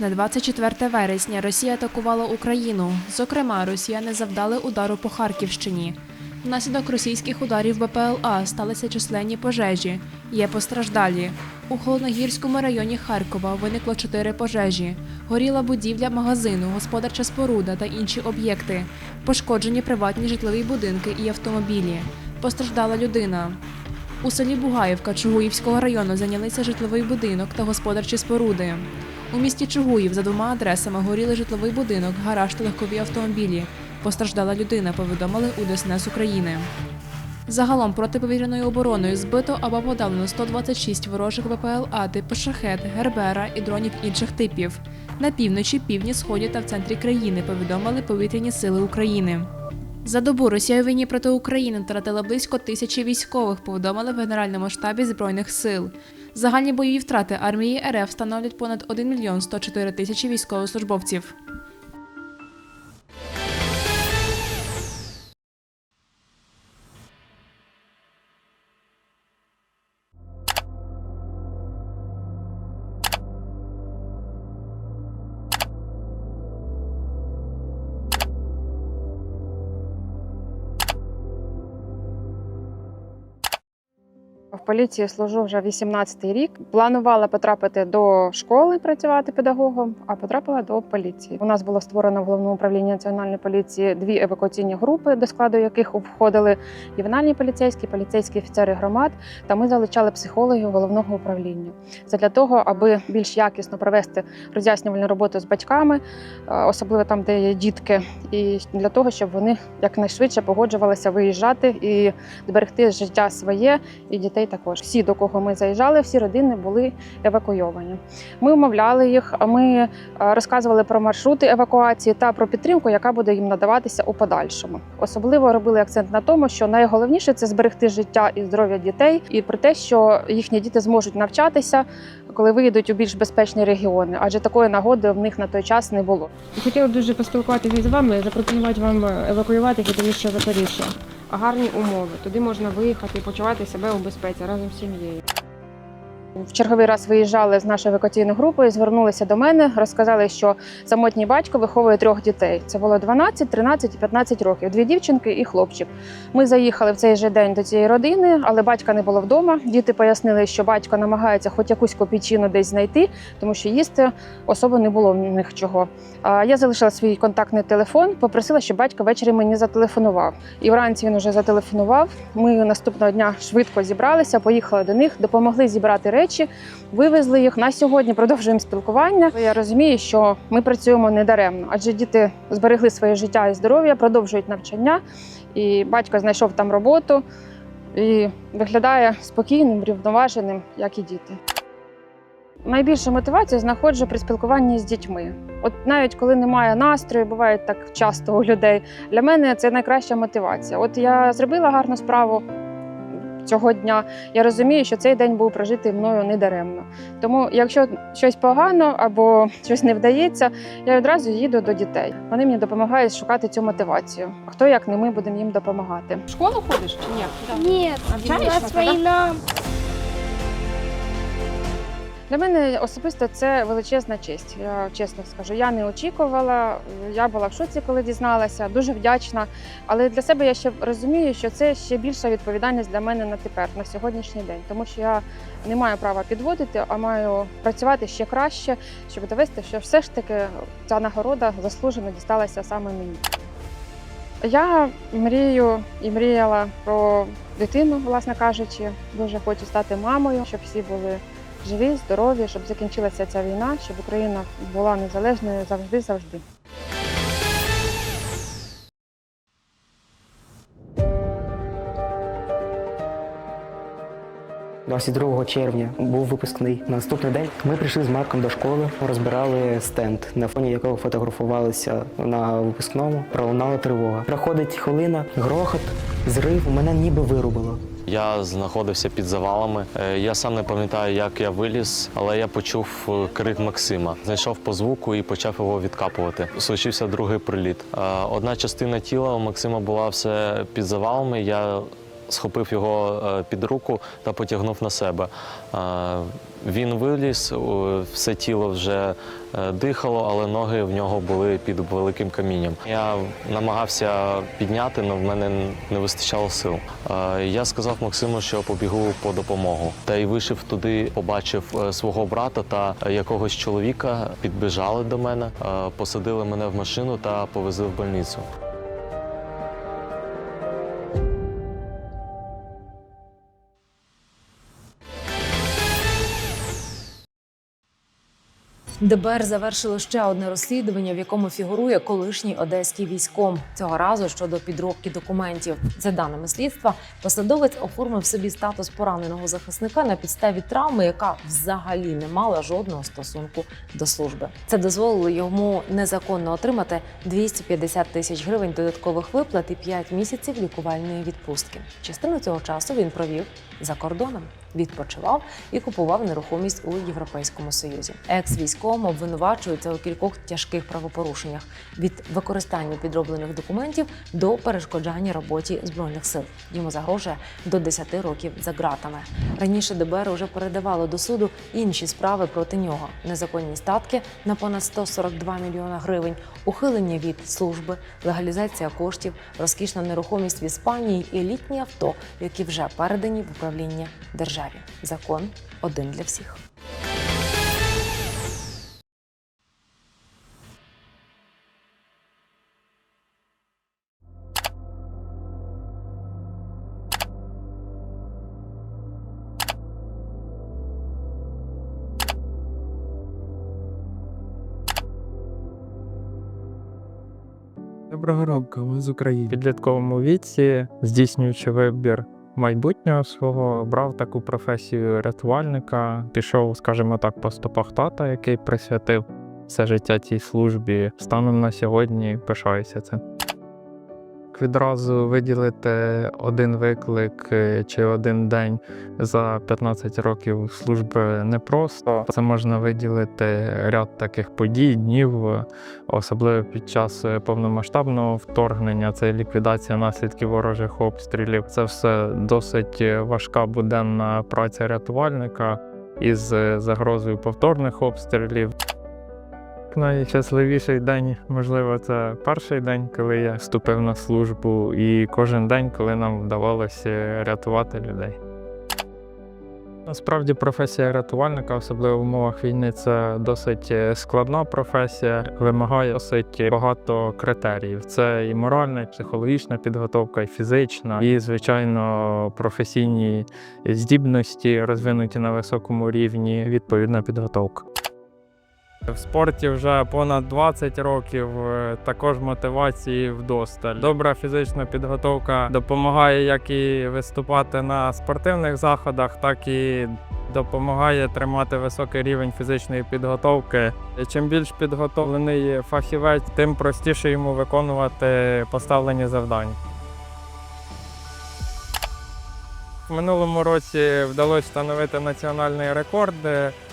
Ніч на 24 вересня Росія атакувала Україну. Зокрема, росіяни завдали удару по Харківщині. Внаслідок російських ударів БПЛА сталися численні пожежі. Є постраждалі. У холодногірському районі Харкова виникло чотири пожежі. Горіла будівля магазину, господарча споруда та інші об'єкти. Пошкоджені приватні житлові будинки і автомобілі. Постраждала людина. У селі Бугаївка Чугуївського району зайнялися житловий будинок та господарчі споруди. У місті Чугуїв за двома адресами горіли житловий будинок, гараж та легкові автомобілі. Постраждала людина, повідомили у ДСНС України. Загалом протиповітряною обороною збито або подалено 126 ворожих ВПЛА типу шахет, гербера і дронів інших типів. На півночі, півдні, сході та в центрі країни повідомили повітряні сили України. За добу Росія у війні проти України втратила близько тисячі військових, повідомили в Генеральному штабі Збройних сил. Загальні бойові втрати армії РФ становлять понад 1 мільйон 104 тисячі військовослужбовців. Поліції служу вже 18-й рік. Планувала потрапити до школи працювати педагогом, а потрапила до поліції. У нас було створено в головному управлінні національної поліції дві евакуаційні групи, до складу яких входили ювенальні поліцейські, поліцейські офіцери громад. Та ми залучали психологів головного управління. Це для того, аби більш якісно провести роз'яснювальну роботу з батьками, е, особливо там, де є дітки, і для того, щоб вони якнайшвидше погоджувалися виїжджати і зберегти життя своє і дітей також. Всі, до кого ми заїжджали, всі родини були евакуйовані. Ми умовляли їх, ми е, розказували про маршрути евакуації та про підтримку, яка буде їм надаватися у подальшому. Особливо робили акцент на тому, що найголовніше це зберегти життя і здоров'я дітей, і про те, що їхні діти зможуть навчатися, коли виїдуть у більш безпечні регіони, адже такої нагоди в них на той час не було. Хотіла дуже поспілкуватися з вами, запропонувати вам евакуюватися до міста Запоріжжя. Гарні умови. Туди можна виїхати і почувати себе у безпеці разом з сім'єю. В черговий раз виїжджали з нашою евакуаційною групою, звернулися до мене, розказали, що самотній батько виховує трьох дітей. Це було 12, 13 і 15 років. Дві дівчинки і хлопчик. Ми заїхали в цей же день до цієї родини, але батька не було вдома. Діти пояснили, що батько намагається хоч якусь копійчину десь знайти, тому що їсти особо не було в них чого. Я залишила свій контактний телефон, попросила, щоб батько ввечері мені зателефонував. І вранці він уже зателефонував. Ми наступного дня швидко зібралися, поїхали до них, допомогли зібрати речі, вивезли їх. На сьогодні продовжуємо спілкування. Я розумію, що ми працюємо не даремно, адже діти зберегли своє життя і здоров'я, продовжують навчання, і батько знайшов там роботу і виглядає спокійним, рівноваженим, як і діти. Найбільшу мотивацію знаходжу при спілкуванні з дітьми. От навіть коли немає настрою, буває так часто у людей. Для мене це найкраща мотивація. От я зробила гарну справу цього дня. Я розумію, що цей день був прожитий мною недаремно. Тому, якщо щось погано або щось не вдається, я одразу їду до дітей. Вони мені допомагають шукати цю мотивацію. А хто як не ми будемо їм допомагати? В школу ходиш чи ні? Ні, Навчаєшся, на. нас война. Для мене особисто це величезна честь. Я чесно скажу, я не очікувала. Я була в шоці, коли дізналася. Дуже вдячна. Але для себе я ще розумію, що це ще більша відповідальність для мене на тепер, на сьогоднішній день, тому що я не маю права підводити, а маю працювати ще краще, щоб довести, що все ж таки ця нагорода заслужено дісталася саме мені. Я мрію і мріяла про дитину, власне кажучи. Дуже хочу стати мамою, щоб всі були живі, здорові, щоб закінчилася ця війна, щоб Україна була незалежною завжди, завжди. – 22 червня був випускний. На наступний день ми прийшли з Марком до школи, розбирали стенд, на фоні якого фотографувалися на випускному. Пролунала тривога. Проходить хвилина, грохот, зрив. Мене ніби вирубило. Я знаходився під завалами. Е, Я сам не пам'ятаю, як я виліз, але я почув е, крик Максима. Знайшов по звуку і почав його відкапувати. Случився другий приліт. Е, Одна частина тіла у Максима була все під завалами. Я схопив його під руку та потягнув на себе. Він виліз, все тіло вже е, дихало, але ноги в нього були під великим камінням. Я намагався підняти, але в мене не вистачало сил. Е, Я сказав Максиму, що побігу по допомогу. Та й вийшов туди, побачив е, свого брата та якогось чоловіка. Підбіжали до мене, посадили мене в машину та повезли в больницю. ДБР завершило ще одне розслідування, в якому фігурує колишній одеський військом. Цього разу щодо підробки документів. За даними слідства, посадовець оформив собі статус пораненого захисника на підставі травми, яка взагалі не мала жодного стосунку до служби. Це дозволило йому незаконно отримати 250 тисяч гривень додаткових виплат і 5 місяців лікувальної відпустки. Частину цього часу він провів за кордоном, відпочивав і купував нерухомість у Європейському Союзі. Екс-військовим обвинувачується у кількох тяжких правопорушеннях від використання підроблених документів до перешкоджання роботі збройних сил. Йому загрожує до 10 років за ґратами. Раніше ДБР уже передавало до суду інші справи проти нього: незаконні статки на понад 142 мільйона гривень, ухилення від служби, легалізація коштів, розкішна нерухомість в Іспанії і літні авто, які вже передані в управління державі. Закон один для всіх. Доброго ранку, ми з України. В підлітковому віці, здійснюючи вибір майбутнього свого, брав таку професію рятувальника. Пішов, скажімо так, по стопах тата, який присвятив все життя цій службі. Станом на сьогодні пишаюся цим. Відразу виділити один виклик е, чи один день за 15 років служби непросто. Це можна виділити ряд таких подій, днів, особливо під час е, повномасштабного вторгнення, це ліквідація наслідків ворожих обстрілів. Це все досить е, важка буденна праця рятувальника із загрозою повторних обстрілів. Найщасливіший день, можливо, це перший день, коли я вступив на службу, і кожен день, коли нам вдавалося рятувати людей. Насправді професія рятувальника, особливо в умовах війни, це досить е, складна професія, вимагає досить багато критеріїв. Це і моральна, і психологічна підготовка, і фізична, і звичайно професійні здібності, розвинуті на високому рівні, відповідна підготовка. В спорті вже понад 20 років, е, також мотивації вдосталь. Добра фізична підготовка допомагає як і виступати на спортивних заходах, так і допомагає тримати високий рівень фізичної підготовки. Чим більш підготовлений фахівець, тим простіше йому виконувати поставлені завдання. В минулому році вдалося встановити національний рекорд.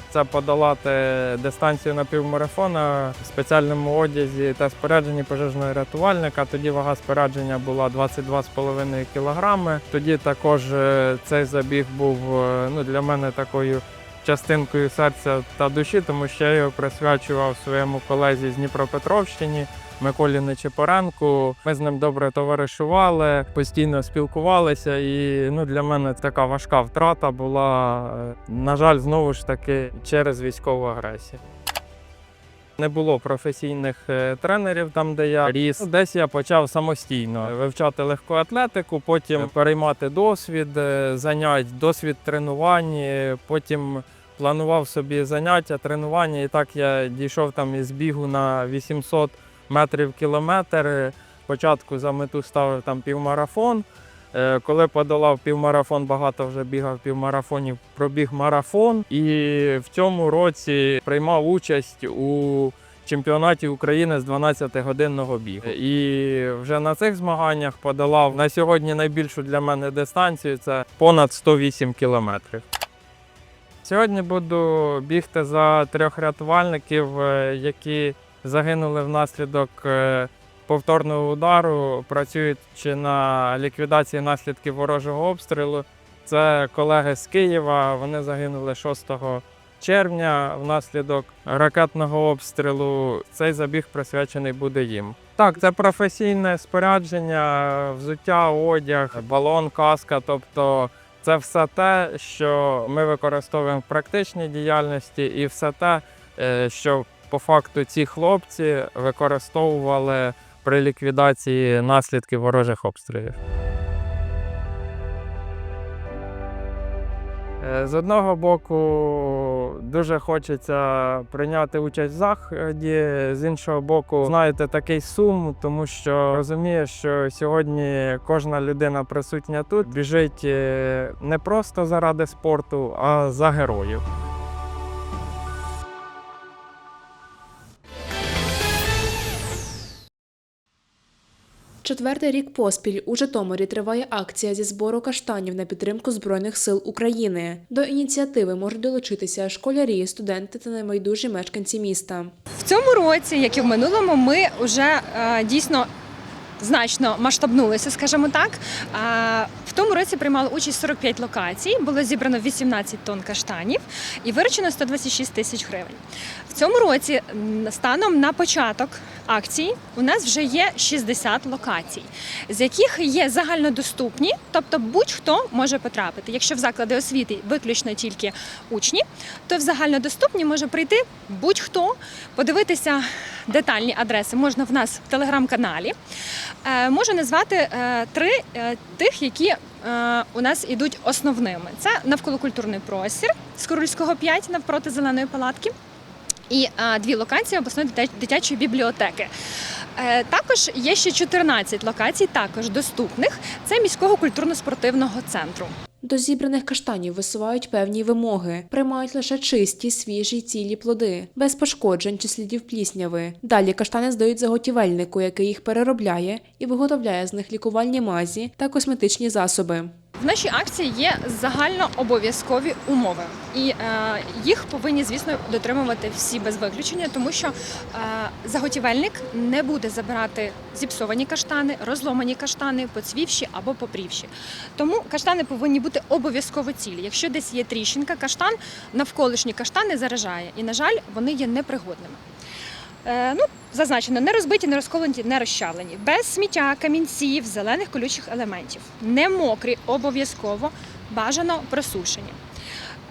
Це подолати дистанцію на півмарафона в спеціальному одязі та спорядженні пожежного рятувальника. Тоді вага спорядження була 22,5 кг. Тоді також е, цей забіг був е, ну, для мене такою частинкою серця та душі, тому що я його присвячував своєму колезі з Дніпропетровщині. Миколі Нечипоренку. Ми з ним добре товаришували, постійно спілкувалися, і ну, для мене така важка втрата була, е, на жаль, знову ж таки через військову агресію. Не було професійних е, тренерів там, де я ріс. Десь я почав самостійно вивчати легку атлетику, потім переймати досвід е, занять, досвід тренувань. е, Потім планував собі заняття, тренування. І так я дійшов там із бігу на 800 метрів кілометр. Спочатку за мету ставив там півмарафон. Е, Коли подолав півмарафон, багато вже бігав півмарафонів, пробіг марафон. І в цьому році приймав участь у чемпіонаті України з 12-годинного бігу. І вже на цих змаганнях подолав на сьогодні найбільшу для мене дистанцію це понад 108 кілометрів. Сьогодні буду бігти за трьох рятувальників, е, які загинули внаслідок е, повторного удару, працюючи на ліквідації наслідків ворожого обстрілу. Це колеги з Києва. Вони загинули 6 червня внаслідок ракетного обстрілу. Цей забіг присвячений буде їм. Так, це професійне спорядження, взуття, одяг, балон, каска. Тобто це все те, що ми використовуємо в практичній діяльності, і все те, е, що по факту ці хлопці використовували при ліквідації наслідків ворожих обстрілів. Е, З одного боку, дуже хочеться прийняти участь в заході. З іншого боку, знаєте, такий сум, тому що розуміє, що сьогодні кожна людина присутня тут біжить е, не просто заради спорту, а за героїв. Четвертий рік поспіль у Житомирі триває акція зі збору каштанів на підтримку Збройних сил України. До ініціативи можуть долучитися школярі, студенти та небайдужі мешканці міста. В цьому році, як і в минулому, ми вже е, дійсно значно масштабнулися, скажімо так. Е, в тому році приймали участь 45 локацій, було зібрано 18 тонн каштанів і виручено 126 тисяч гривень. Цьому році, станом на початок акції, у нас вже є 60 локацій, з яких є загальнодоступні, тобто будь-хто може потрапити. Якщо в заклади освіти виключно тільки учні, то в загальнодоступні може прийти будь-хто, подивитися детальні адреси можна в нас в телеграм-каналі. Е, Можу назвати е, три е, тих, які у нас ідуть основними. Це навколокультурний простір з Корольського 5 навпроти зеленої палатки. І дві локації обласної дитячої бібліотеки. Е, Також є ще 14 локацій, також доступних. Це міського культурно-спортивного центру. До зібраних каштанів висувають певні вимоги, приймають лише чисті, свіжі, цілі плоди, без пошкоджень чи слідів плісняви. Далі каштани здають заготівельнику, який їх переробляє і виготовляє з них лікувальні мазі та косметичні засоби. В нашій акції є загальнообов'язкові умови, і е, їх повинні, звісно, дотримувати всі без виключення, тому що е, заготівельник не буде забирати зіпсовані каштани, розломані каштани, поцвівші або попрівші. Тому каштани повинні бути обов'язково цілі. Якщо десь є тріщинка, каштан навколишні каштани заражає, і на жаль, вони є непригодними. Е, ну, зазначено, не розбиті, не розколоті, не розчавлені, без сміття, камінців, зелених колючих елементів, не мокрі, обов'язково бажано просушені,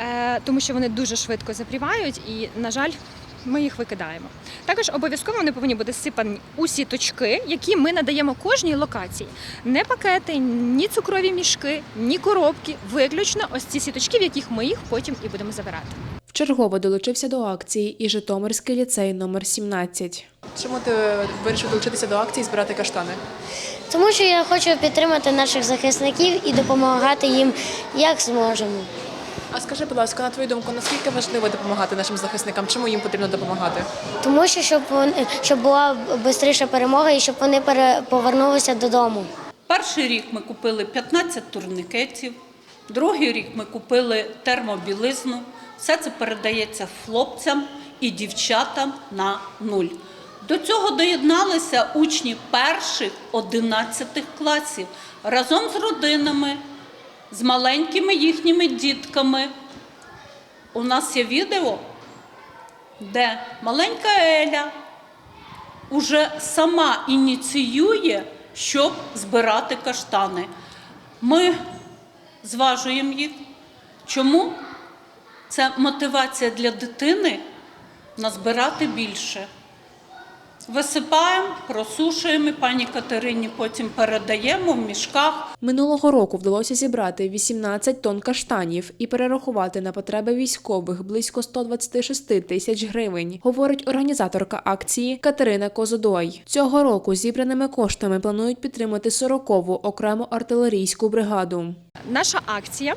е, тому що вони дуже швидко запрівають і, на жаль, ми їх викидаємо. Також обов'язково вони повинні бути сипані у сіточки, які ми надаємо кожній локації. Не пакети, ні цукрові мішки, ні коробки, виключно ось ці сіточки, в яких ми їх потім і будемо забирати. Вчергово долучився до акції і Житомирський ліцей номер 17. Чому ти вирішив долучитися до акції і збирати каштани? Тому що я хочу підтримати наших захисників і допомагати їм як зможемо. А скажи, будь ласка, на твою думку, наскільки важливо допомагати нашим захисникам? Чому їм потрібно допомагати? Тому що щоб вони- щоб була швидша перемога і щоб вони повернулися додому. Перший рік ми купили 15 турнікетів, другий рік ми купили термобілизну. Все це передається хлопцям і дівчатам на нуль. До цього доєдналися учні перших 11 класів разом з родинами, з маленькими їхніми дітками. У нас є відео, де маленька Еля уже сама ініціює, щоб збирати каштани. Ми зважуємо їх. Чому? Це мотивація для дитини назбирати більше. Висипаємо, просушуємо, пані Катерині потім передаємо в мішках. Минулого року вдалося зібрати 18 тонн каштанів і перерахувати на потреби військових близько 126 тисяч гривень, говорить організаторка акції Катерина Козодой. Цього року зібраними коштами планують підтримати 40-ву окрему артилерійську бригаду. Наша акція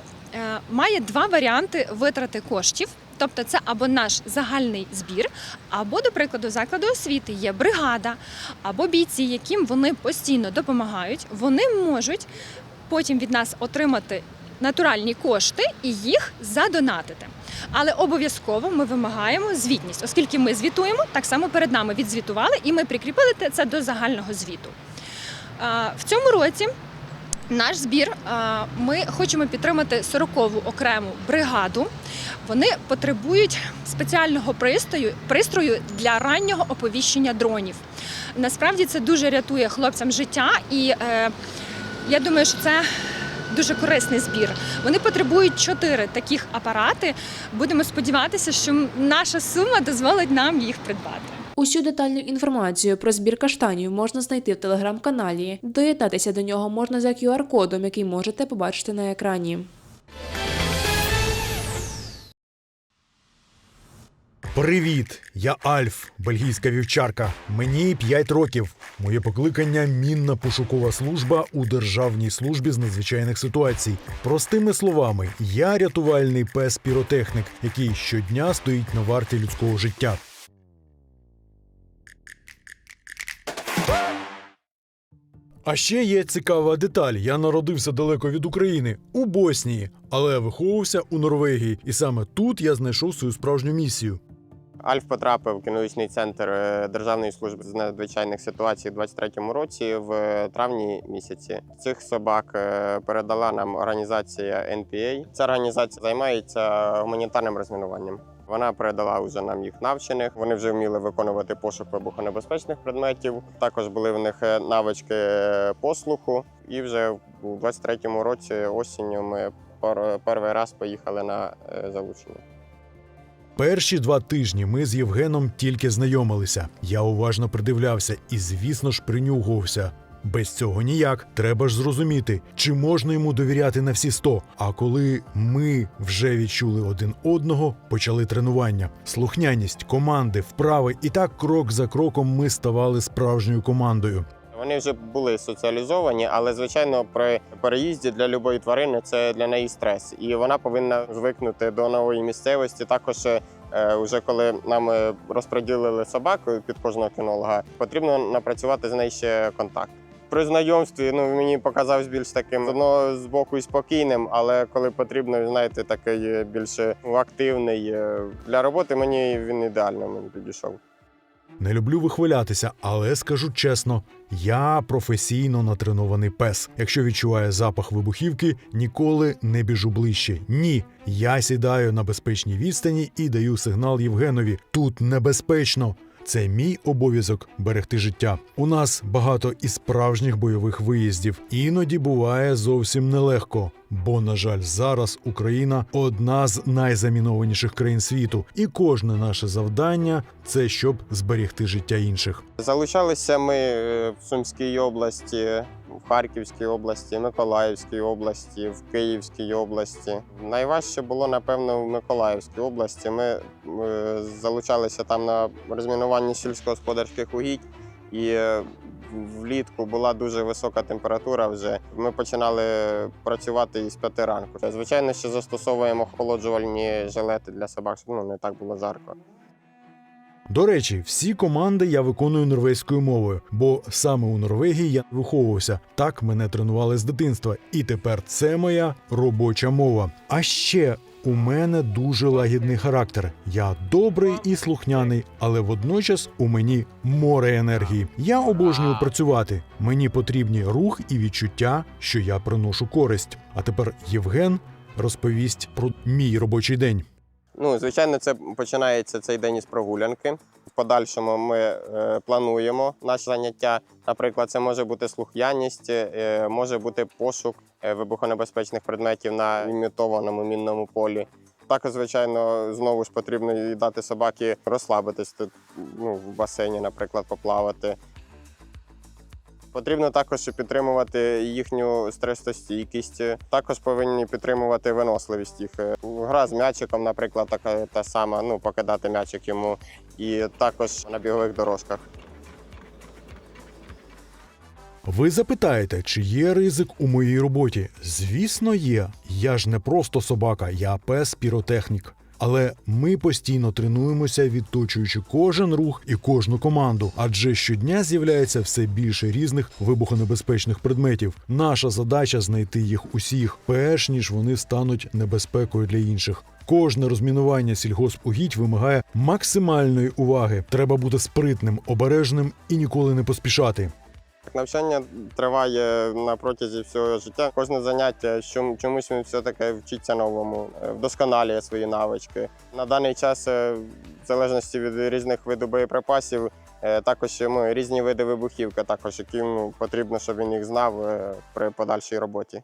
має два варіанти витрати коштів. Тобто це або наш загальний збір, або, до прикладу, закладу освіти є бригада, або бійці, яким вони постійно допомагають. Вони можуть потім від нас отримати натуральні кошти і їх задонатити. Але обов'язково ми вимагаємо звітність, оскільки ми звітуємо, так само перед нами відзвітували, і ми прикріпили це до загального звіту. В цьому році наш збір ми хочемо підтримати 40-ву окрему бригаду. Вони потребують спеціального пристрою, пристрою для раннього оповіщення дронів. Насправді це дуже рятує хлопцям життя, і е, я думаю, що це дуже корисний збір. Вони потребують чотири таких апарати. Будемо сподіватися, що наша сума дозволить нам їх придбати. Усю детальну інформацію про збір каштанів можна знайти в телеграм-каналі. Доєднатися до нього можна за QR-кодом, який можете побачити на екрані. Привіт! Я Альф, бельгійська вівчарка. Мені 5 років. Моє покликання мінна пошукова служба у Державній службі з надзвичайних ситуацій. Простими словами, я рятувальний пес піротехник, який щодня стоїть на варті людського життя. А ще є цікава деталь. Я народився далеко від України у Боснії, але виховувався у Норвегії, і саме тут я знайшов свою справжню місію. Альф потрапив в кінологічний центр е, Державної служби з надзвичайних ситуацій у 23-му році в е, травні місяці. Цих собак е, передала нам організація NPA. Ця організація займається гуманітарним розмінуванням. Вона передала вже нам їх навчених. Вони вже вміли виконувати пошук вибухонебезпечних предметів. Також були в них е, навички е, послуху. І вже у 23-му році осінню ми перший раз поїхали на е, залучення. Перші два тижні ми з Євгеном тільки знайомилися. Я уважно придивлявся і, звісно ж, принюхувався. Без цього ніяк. Треба ж зрозуміти, чи можна йому довіряти на всі сто. А коли ми вже відчули один одного, почали тренування, слухняність, команди, вправи, і так крок за кроком ми ставали справжньою командою. Вони вже були соціалізовані, але звичайно, при переїзді для любої тварини це для неї стрес, і вона повинна звикнути до нової місцевості. Також е, вже коли нам е, розподілили собаку під кожного кінолога, потрібно напрацювати з нею ще контакт. При знайомстві ну мені показався більш таким з з боку і спокійним, але коли потрібно, знаєте, такий е, більш активний е, для роботи. Мені він ідеально мені підійшов. Не люблю вихвалятися, але скажу чесно, я професійно натренований пес. Якщо відчуваю запах вибухівки, ніколи не біжу ближче. Ні, я сідаю на безпечній відстані і даю сигнал Євгенові. Тут небезпечно. Це мій обов'язок берегти життя. У нас багато і справжніх бойових виїздів. Іноді буває зовсім нелегко. Бо, на жаль, зараз Україна одна з найзамінованіших країн світу, і кожне наше завдання це щоб зберегти життя інших. Залучалися ми е, в Сумській області, в Харківській області, Миколаївській області, в Київській області. Найважче було, напевно, в Миколаївській області. Ми е, залучалися там на розмінуванні сільськогосподарських угідь. І е, влітку була дуже висока температура. Вже ми починали працювати із п'яти ранку. Звичайно, що застосовуємо охолоджувальні жилети для собак, щоб ну, не так було жарко. До речі, всі команди я виконую норвезькою мовою, бо саме у Норвегії я виховувався. Так мене тренували з дитинства, і тепер це моя робоча мова. А ще у мене дуже лагідний характер. Я добрий і слухняний, але водночас у мені море енергії. Я обожнюю працювати. Мені потрібні рух і відчуття, що я приношу користь. А тепер Євген розповість про мій робочий день. Ну, звичайно, це починається цей день із прогулянки. В подальшому ми е, плануємо наші заняття. Наприклад, це може бути слух'яність, е, може бути пошук е, вибухонебезпечних предметів на імітованому мінному полі. Також, звичайно, знову ж потрібно дати собаки розслабитись тут, ну, в басейні, наприклад, поплавати. Потрібно також підтримувати їхню стресостійкість. Також повинні підтримувати виносливість їх. Гра з м'ячиком, наприклад, така та сама, ну, покидати м'ячик йому, і також на бігових дорожках. Ви запитаєте, чи є ризик у моїй роботі? Звісно, є. Я ж не просто собака, я пес піротехнік. Але ми постійно тренуємося, відточуючи кожен рух і кожну команду, адже щодня з'являється все більше різних вибухонебезпечних предметів. Наша задача знайти їх усіх, перш ніж вони стануть небезпекою для інших. Кожне розмінування сільгоспугідь вимагає максимальної уваги. Треба бути спритним, обережним і ніколи не поспішати. Навчання триває на протязі всього життя. Кожне заняття що чомусь він все-таки вчиться новому, е, вдосконалює свої навички. На даний час, е, в залежності від різних видів боєприпасів, е, також ми різні види вибухівки, також яким потрібно, щоб він їх знав при подальшій роботі.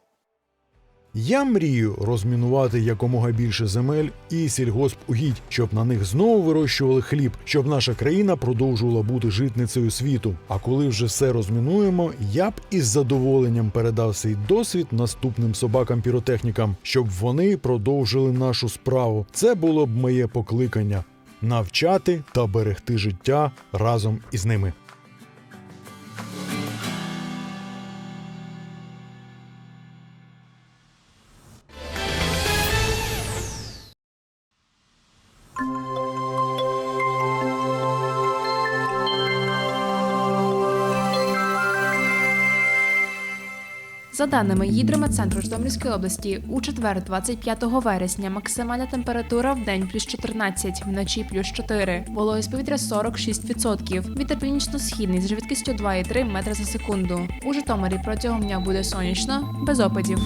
Я мрію розмінувати якомога більше земель і сільгоспугідь, щоб на них знову вирощували хліб, щоб наша країна продовжувала бути житницею світу. А коли вже все розмінуємо, я б із задоволенням передав свій досвід наступним собакам-піротехнікам, щоб вони продовжили нашу справу. Це було б моє покликання навчати та берегти життя разом із ними. За даними Гідрометцентру Житомирської області, у четвер, 25 вересня, максимальна температура в день плюс 14, вночі плюс 4. Вологість повітря 46%. Вітер північно-східний з швидкістю 2,3 метри за секунду. У Житомирі протягом дня буде сонячно, без опадів.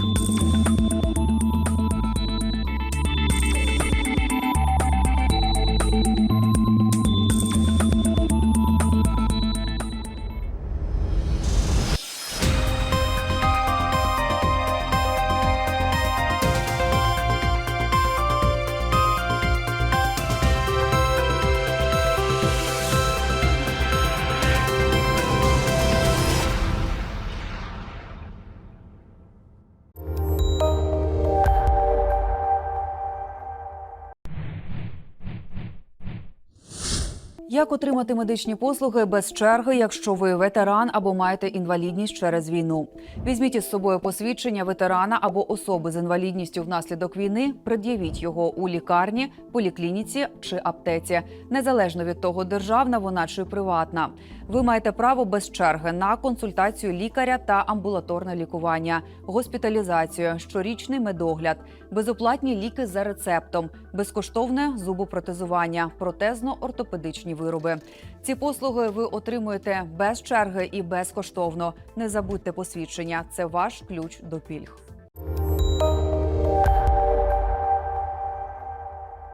Як отримати медичні послуги без черги, якщо ви ветеран або маєте інвалідність через війну? Візьміть із собою посвідчення ветерана або особи з інвалідністю внаслідок війни. Пред'явіть його у лікарні, поліклініці чи аптеці, незалежно від того, державна вона чи приватна. Ви маєте право без черги на консультацію лікаря та амбулаторне лікування, госпіталізацію, щорічний медогляд, безоплатні ліки за рецептом, безкоштовне зубопротезування, протезно-ортопедичні вироби. Ці послуги ви отримуєте без черги і безкоштовно. Не забудьте посвідчення. Це ваш ключ до пільг.